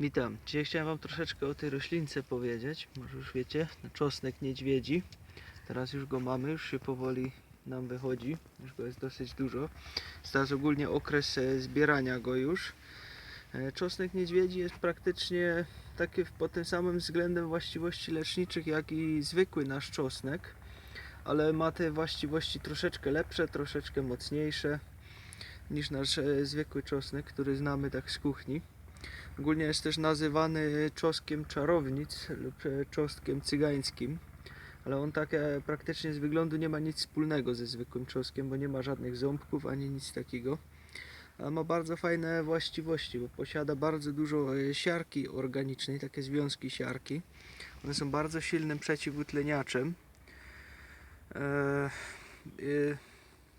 Witam. Dzisiaj chciałem Wam troszeczkę o tej roślince powiedzieć. Może już wiecie, na czosnek niedźwiedzi. Teraz już go mamy, już się powoli nam wychodzi. Już go jest dosyć dużo. Teraz ogólnie okres e, zbierania go już. E, Czosnek niedźwiedzi jest praktycznie taki pod tym samym względem właściwości leczniczych jak i zwykły nasz czosnek. Ale ma te właściwości troszeczkę lepsze, troszeczkę mocniejsze niż nasz e, zwykły czosnek, który znamy tak z kuchni. Ogólnie jest też nazywany czosnkiem czarownic lub e, czosnkiem cygańskim, ale on tak e, praktycznie z wyglądu nie ma nic wspólnego ze zwykłym czosnkiem, bo nie ma żadnych ząbków ani nic takiego. Ale ma bardzo fajne właściwości, bo posiada bardzo dużo e, siarki organicznej, takie związki siarki. One są bardzo silnym przeciwutleniaczem.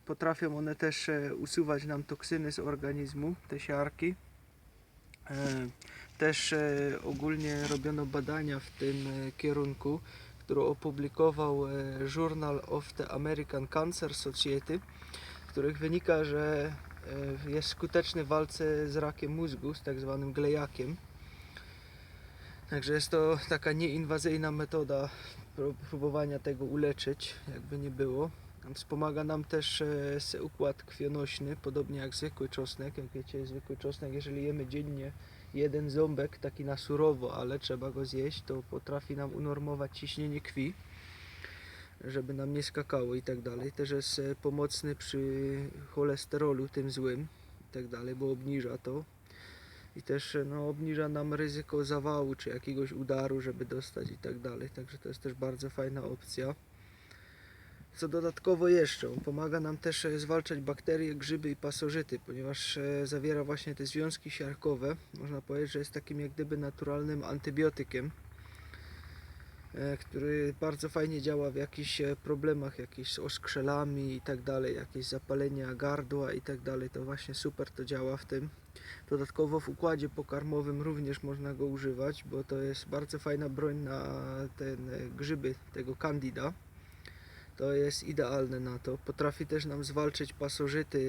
Potrafią one też usuwać nam toksyny z organizmu, te siarki. E, Też e, ogólnie robiono badania w tym e, kierunku, które opublikował Journal of the American Cancer Society, z których wynika, że jest skuteczny w walce z rakiem mózgu, z tak zwanym glejakiem. Także jest to taka nieinwazyjna metoda pró- próbowania tego uleczyć, jakby nie było. Wspomaga nam też e, układ krwionośny, podobnie jak zwykły czosnek. Jak wiecie, zwykły czosnek, jeżeli jemy dziennie jeden ząbek, taki na surowo, ale trzeba go zjeść, to potrafi nam unormować ciśnienie krwi, żeby nam nie skakało i tak dalej. Też jest e, pomocny przy cholesterolu, tym złym i tak dalej, bo obniża to. I też e, no, obniża nam ryzyko zawału, czy jakiegoś udaru, żeby dostać i tak dalej. Także to jest też bardzo fajna opcja. Co dodatkowo jeszcze, on pomaga nam też e, zwalczać bakterie, grzyby i pasożyty, ponieważ e, zawiera właśnie te związki siarkowe. Można powiedzieć, że jest takim jak gdyby naturalnym antybiotykiem, e, który bardzo fajnie działa w jakichś problemach, jakichś z oskrzelami i tak dalej, jakieś zapalenia gardła i tak dalej. To właśnie super to działa w tym. Dodatkowo w układzie pokarmowym również można go używać, bo to jest bardzo fajna broń na ten e, grzyby tego candida. To jest idealne na to. Potrafi też nam zwalczyć pasożyty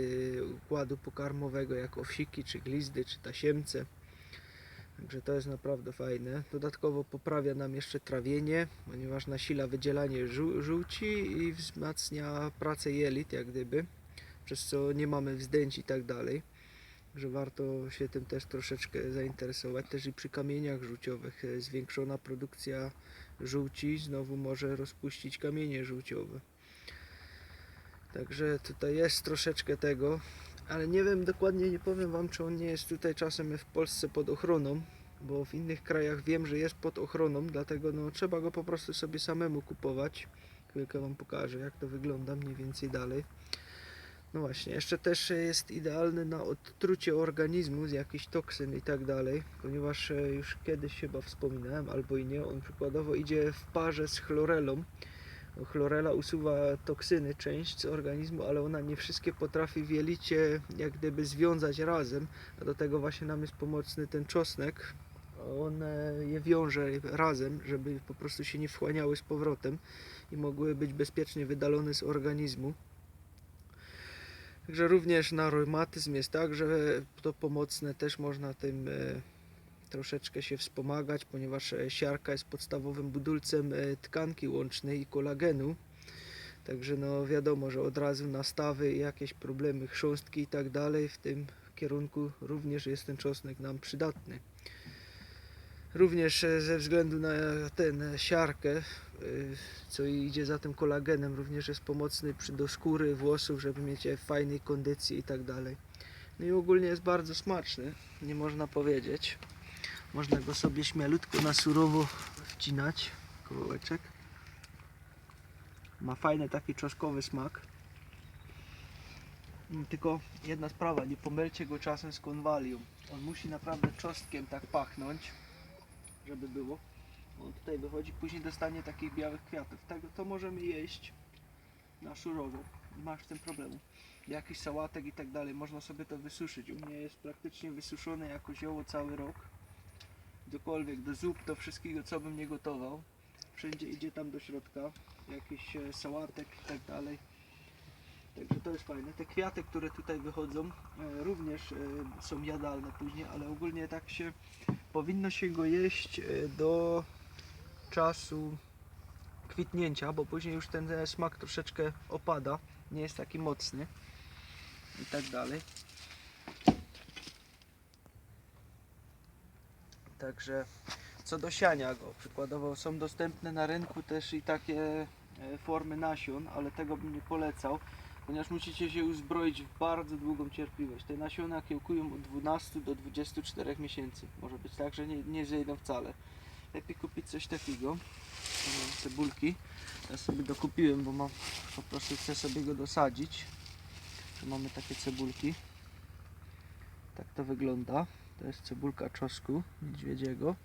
układu pokarmowego, jak owsiki, czy glizdy, czy tasiemce. Także to jest naprawdę fajne. Dodatkowo poprawia nam jeszcze trawienie, ponieważ nasila wydzielanie żół- żółci i wzmacnia pracę jelit, jak gdyby, przez co nie mamy wzdęć i tak dalej. Także warto się tym też troszeczkę zainteresować. Też i przy kamieniach żółciowych e, zwiększona produkcja żółci znowu może rozpuścić kamienie żółciowe. Także tutaj jest troszeczkę tego, ale nie wiem dokładnie, nie powiem Wam, czy on nie jest tutaj czasem w Polsce pod ochroną, bo w innych krajach wiem, że jest pod ochroną, dlatego no, trzeba go po prostu sobie samemu kupować. Chwilkę Wam pokażę, jak to wygląda mniej więcej dalej. No właśnie, jeszcze też jest idealny na odtrucie organizmu z jakichś toksyn i tak dalej, ponieważ e, już kiedyś chyba wspominałem, albo i nie, on przykładowo idzie w parze z chlorelą. Chlorela usuwa toksyny, część z organizmu, ale ona nie wszystkie potrafi w jelicie jak gdyby związać razem, a do tego właśnie nam jest pomocny ten czosnek. On je wiąże razem, żeby po prostu się nie wchłaniały z powrotem i mogły być bezpiecznie wydalone z organizmu. Także również na reumatyzm jest tak, że to pomocne też można tym e, troszeczkę się wspomagać, ponieważ e, siarka jest podstawowym budulcem e, tkanki łącznej i kolagenu. Także no wiadomo, że od razu nastawy, jakieś problemy, chrząstki i tak dalej w tym kierunku również jest ten czosnek nam przydatny. Również ze względu na tę siarkę, co idzie za tym kolagenem, również jest pomocny przy do skóry, włosów, żeby mieć je w fajnej kondycji i tak dalej. No i ogólnie jest bardzo smaczny, nie można powiedzieć. Można go sobie śmielutko na surowo wcinać, kawałeczek. Ma fajny taki czosnkowy smak. Mm, Tylko jedna sprawa, nie pomylcie go czasem z konwalium. On musi naprawdę czosnkiem tak pachnąć, żeby było. On tutaj wychodzi, później dostanie takich białych kwiatów. Tego to możemy jeść na surowo. Nie masz z tym problemu. Jakiś sałatek i tak dalej, można sobie to wysuszyć. U mnie jest praktycznie wysuszone jako zioło cały rok dokolwiek, do zup, do wszystkiego, co bym nie gotował. Wszędzie idzie tam do środka, jakiś e, sałatek i tak dalej. Także to jest fajne. Te kwiaty, które tutaj wychodzą, e, również e, są jadalne później, ale ogólnie tak się powinno się go jeść do czasu kwitnięcia, bo później już ten smak troszeczkę opada, nie jest taki mocny i tak dalej. Także co do siania go, przykładowo są dostępne na rynku też i takie e, formy nasion, ale tego bym nie polecał, ponieważ musicie się uzbroić w bardzo długą cierpliwość. Te nasiona kiełkują od 12 do 24 miesięcy. Może być tak, że nie, nie zejdą wcale. Lepiej kupić coś takiego. Cebulki. Ja sobie dokupiłem, bo mam po prostu chcę sobie go dosadzić. Tu mamy takie cebulki. Tak to wygląda. To jest cebulka czosku niedźwiedziego.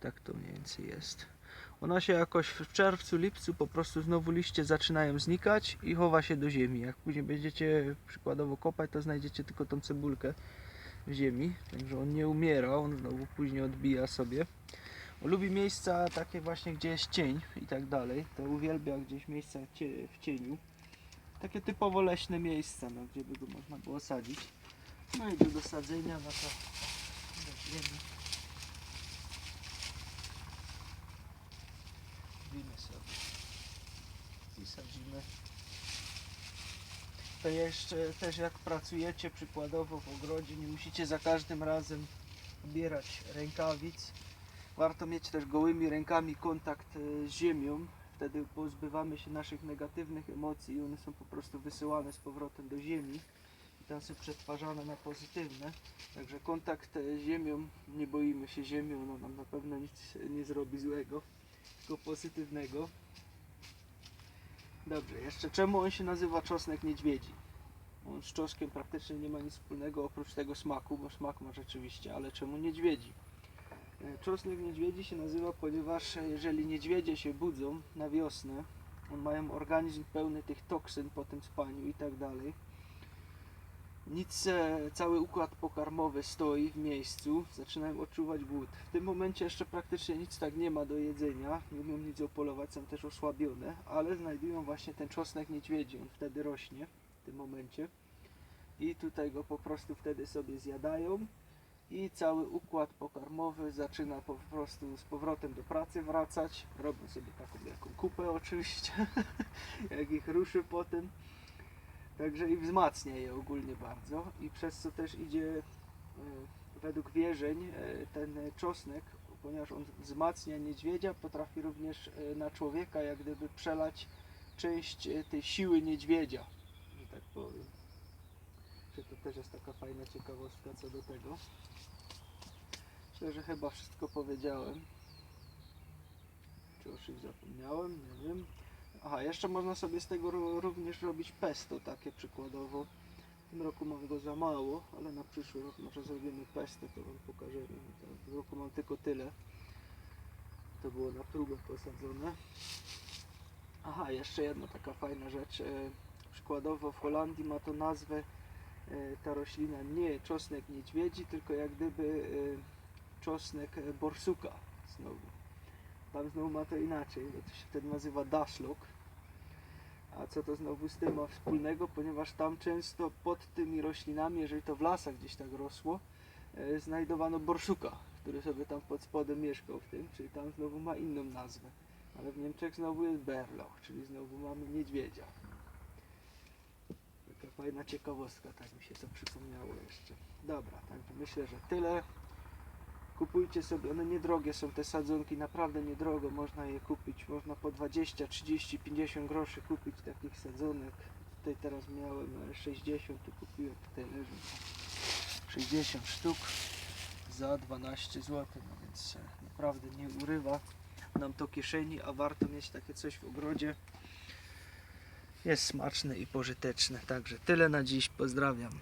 Tak to mniej więcej jest. Ona się jakoś w czerwcu, lipcu po prostu znowu liście zaczynają znikać i chowa się do ziemi. Jak później będziecie przykładowo kopać, to znajdziecie tylko tą cebulkę ziemi. Także on nie umiera, on znowu później odbija sobie. On lubi miejsca takie właśnie, gdzie jest cień i tak dalej. To uwielbia gdzieś miejsca w cieniu. Takie typowo leśne miejsca, no, gdzie by go można było sadzić. No i do dosadzenia, no to weźmiemy. Wbijmy sobie i sadzimy. To jeszcze też jak pracujecie przykładowo w ogrodzie, nie musicie za każdym razem ubierać rękawic. Warto mieć też gołymi rękami kontakt e, z ziemią. Wtedy pozbywamy się naszych negatywnych emocji i one są po prostu wysyłane z powrotem do ziemi i tam są przetwarzane na pozytywne. Także kontakt e, z ziemią, nie boimy się ziemią, ona nam na pewno nic nie zrobi złego, tylko pozytywnego. Dobrze, jeszcze czemu on się nazywa czosnek niedźwiedzi? On z czosnkiem praktycznie nie ma nic wspólnego oprócz tego smaku, bo smak ma rzeczywiście, ale czemu niedźwiedzi? E, Czosnek niedźwiedzi się nazywa, ponieważ jeżeli niedźwiedzie się budzą na wiosnę, mają organizm pełny tych toksyn po tym spaniu i tak dalej. Nic, cały układ pokarmowy stoi w miejscu, zaczynają odczuwać głód. W tym momencie jeszcze praktycznie nic tak nie ma do jedzenia, nie umieją nic opolować, są też osłabione, ale znajdują właśnie ten czosnek niedźwiedzi, on wtedy rośnie w tym momencie i tutaj go po prostu wtedy sobie zjadają i cały układ pokarmowy zaczyna po prostu z powrotem do pracy wracać. Robią sobie taką jaką kupę oczywiście, jak ich ruszy potem. Także i wzmacnia je ogólnie bardzo i przez co też idzie e, według wierzeń e, ten czosnek, ponieważ on wzmacnia niedźwiedzia, potrafi również e, na człowieka jak gdyby przelać część tej siły niedźwiedzia, że tak powiem. Że to też jest taka fajna ciekawostka co do tego. Myślę, że chyba wszystko powiedziałem. Czy o czymś zapomniałem? Nie wiem. Aha, jeszcze można sobie z tego ró- również robić pesto, takie przykładowo. W tym roku mam go za mało, ale na przyszły rok może zrobimy pesto, to wam pokażemy. W tym roku mam tylko tyle. To było na próbę posadzone. Aha, jeszcze jedna taka fajna rzecz. e, Przykładowo w Holandii ma to nazwę e, ta roślina nie czosnek niedźwiedzi, tylko jak gdyby e, czosnek borsuka znowu. Tam znowu ma to inaczej, bo to się wtedy nazywa daszlok. A co to znowu z tym ma wspólnego, ponieważ tam często pod tymi roślinami, jeżeli to w lasach gdzieś tak rosło, e, znajdowano borszuka, który sobie tam pod spodem mieszkał w tym, czyli tam znowu ma inną nazwę. Ale w Niemczech znowu jest berlauch, czyli znowu mamy niedźwiedzia. Taka fajna ciekawostka, tak mi się to przypomniało jeszcze. Dobra, myślę, że tyle. Kupujcie sobie, one niedrogie są te sadzonki, naprawdę niedrogo można je kupić. Można po 20, 30, 50 groszy kupić takich sadzonek. Tutaj teraz miałem e, 60, tu kupiłem, tutaj leżą 60 sztuk za 12 zł, no więc e, naprawdę nie urywa nam to kieszeni, a warto mieć takie coś w ogrodzie. Jest smaczne i pożyteczne. Także tyle na dziś, pozdrawiam.